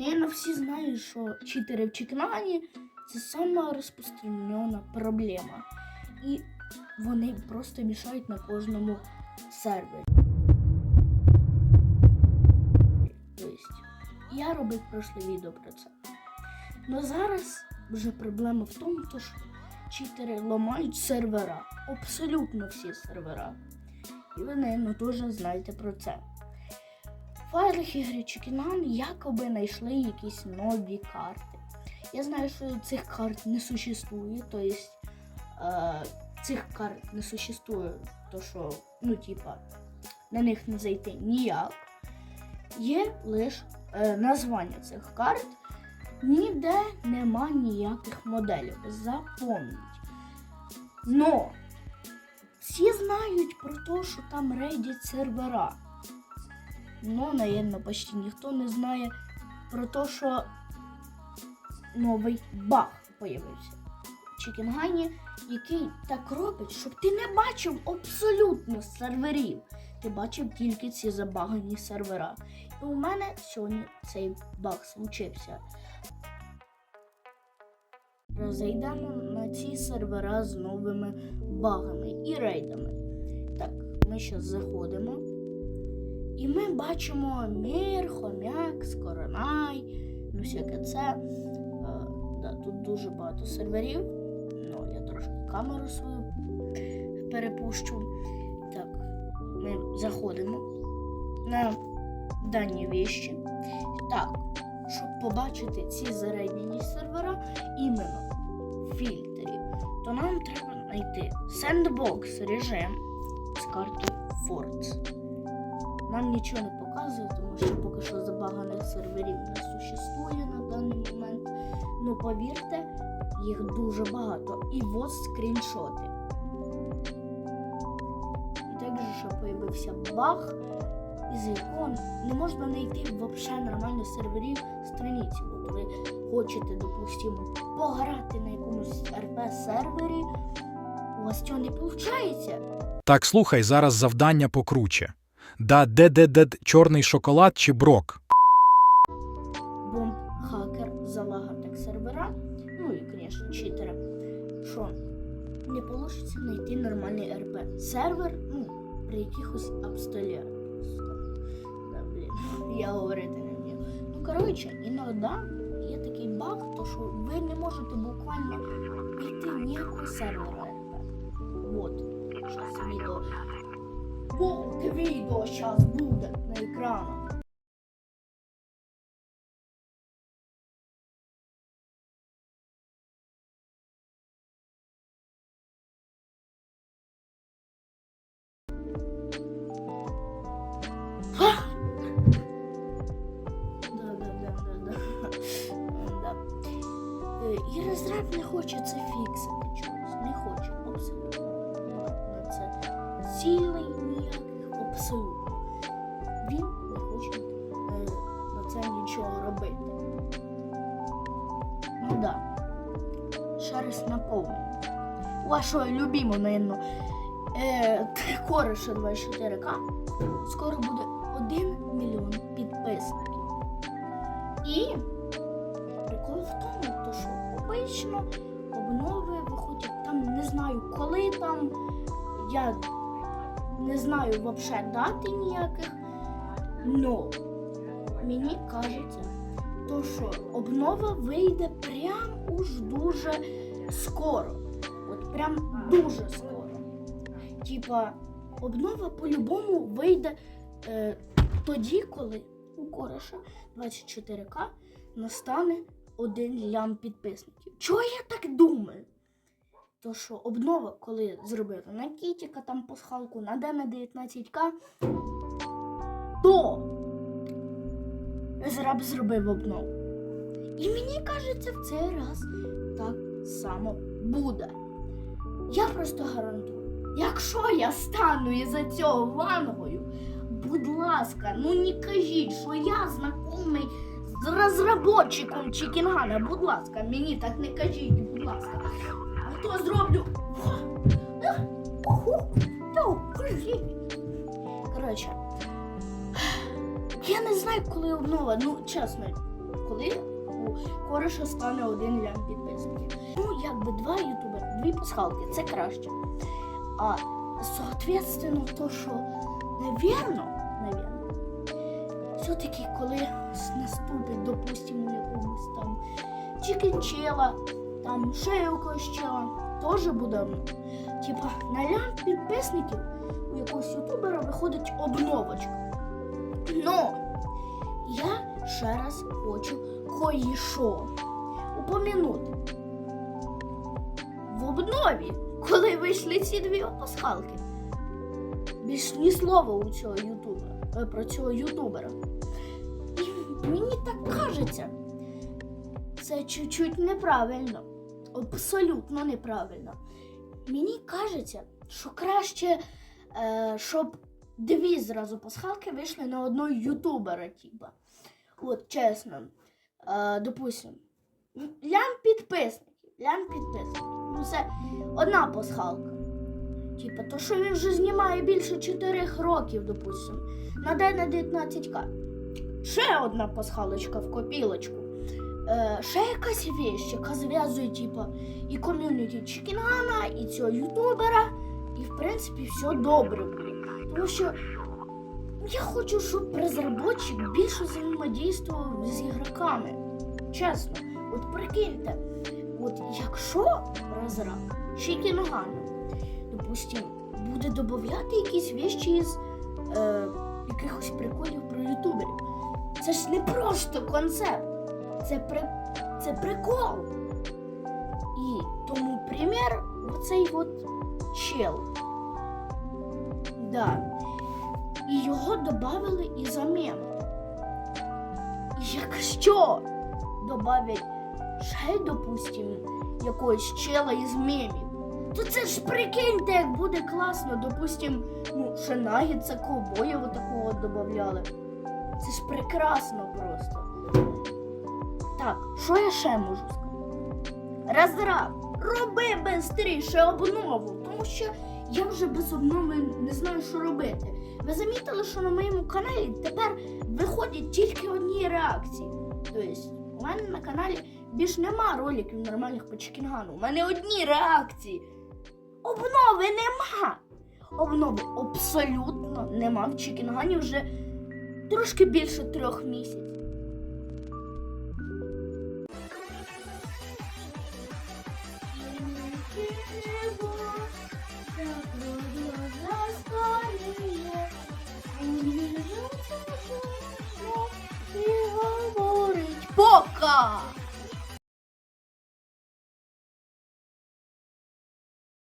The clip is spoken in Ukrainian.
Наверно, всі знають, що читери в Чікнані це сама розпространена проблема. І вони просто мішають на кожному сервері. Тобто, я робив прошле відео про це. Но зараз вже проблема в тому, то що читери ламають сервера. Абсолютно всі сервера. І ви, напевно, теж знаєте про це. Файлах ігри Чікінан якоби знайшли якісь нові карти. Я знаю, що цих карт не существує, тобто е, цих карт не существує, то що, ну, типа, на них не зайти ніяк. Є лише е, названня цих карт. Ніде нема ніяких моделей. Запомніть. Но всі знають про те, що там рейдять сервера. Ну, наверное, почти ніхто не знає про те, що новий баг появився в Чікінгані, який так робить, щоб ти не бачив абсолютно серверів. Ти бачив тільки ці забагані сервера. І у мене сьогодні цей баг случився. Розійдемо на ці сервера з новими багами і рейдами. Так, ми зараз заходимо. І ми бачимо мір, хомяк, скоронай, ну всяке це. Е, да, тут дуже багато серверів. Ну, я трошки камеру свою перепущу. Так, ми заходимо на дані віщі. Так, щоб побачити ці зарядні сервера іменно в фільтрі, то нам треба знайти Sandbox режим з картою Forts. Нам нічого не показує, тому що поки що забаганих серверів не существує на даний момент. Ну повірте, їх дуже багато. І от скріншоти. І також ще появився баг, із якого не можна знайти взагалі нормально серверів страниці. От ви хочете, допустимо, пограти на якомусь РП сервері, у вас цього не виходить. Так, слухай, зараз завдання покруче. Да де де де чорний шоколад чи брок? бомб хакер залагав так сервера, ну і, звісно, читера, що не вийде знайти нормальний РП. Сервер, ну, при якихось обстоятельствах. Да, блін, я говорити не вмію. Ну, коротше, іноді є такий баг, то що ви не можете буквально в ніякого сервера РП. Вот, зараз відео. Вот відео зараз буде на екранах. Да. Е, І розраб не хоче це фіксити нічого робити. Ну да. Ще раз наповнюю. Вашого любимого, наверно, е, Кореша 24К скоро буде 1 мільйон підписників. І прикол в тому, то що обично обнови виходять там, не знаю, коли там, я не знаю взагалі дати ніяких. Но мені кажеться, то що обнова вийде прям уж дуже скоро. От прям дуже скоро. Типа, обнова по-любому вийде е, тоді, коли у Кореша 24К настане один лям підписників. Чого я так думаю? То що обнова, коли зробили на Кітіка там пасхалку, на Дена 19К, то Зраб зробив обнову. І мені кажеться, в цей раз так само буде. Я просто гарантую, якщо я стану із-за цього вангою, будь ласка, ну не кажіть, що я знайомий з розробником Чікінгана. Будь ласка, мені так не кажіть, будь ласка. А то зроблю. Коротше, я не знаю, коли обнова, ну чесно, коли у кореша стане один лям підписників. Ну, якби два ютубери, дві пасхалки, це краще. А соответственно, то, що навірно, навірно, все-таки коли наступить, допустимо, якомусь там чікенчела, там ще якогось чела, теж буде. ну, Типа на лям підписників у якогось ютубера виходить обновочка. Но я ще раз хочу кое-що упомянути. В обнові, коли вийшли ці дві пасхалки, більш ні слова у цього ютубера, про цього ютубера. І мені так кажеться, це чуть-чуть неправильно. Абсолютно неправильно. Мені кажеться, що краще, е, щоб дві зразу пасхалки вийшли на одного ютубера, типа. От, чесно. Е, допустим, лям підписників, лям підписників. Ну, це одна пасхалка. Типа, то що він вже знімає більше 4 років, допустим, на день на 19к. Ще одна пасхалочка в копілочку. Е, ще якась вещь, яка зв'язує, типа, і ком'юніті Чікінгана, і цього ютубера, і в принципі все добре буде. Тому що я хочу, щоб розробник більше взаємодійствував з ігроками. Чесно, от прикиньте, от якщо розраб Чікінгана, допустим, буде додати якісь вещі із е, якихось приколів про ютуберів. Це ж не просто концепт, це, при, це прикол. І тому примір оцей от чел. Да. І його додали і за мем. Якщо додавять ще, допустим, якогось чела із мемів, то це ж прикиньте, як буде класно, допустим, ну, нагідця ковбоя такого додавали. Це ж прекрасно просто. Так, що я ще можу сказати? Розраб, роби швидше обнову, тому що я вже без обнови не знаю, що робити. Ви замітили, що на моєму каналі тепер виходять тільки одні реакції. Тобто, у мене на каналі більш нема роликів нормальних по Чікінгану. У мене одні реакції. Обнови нема. Обнови абсолютно нема в Чікінгані вже трошки більше трьох місяців. 우와.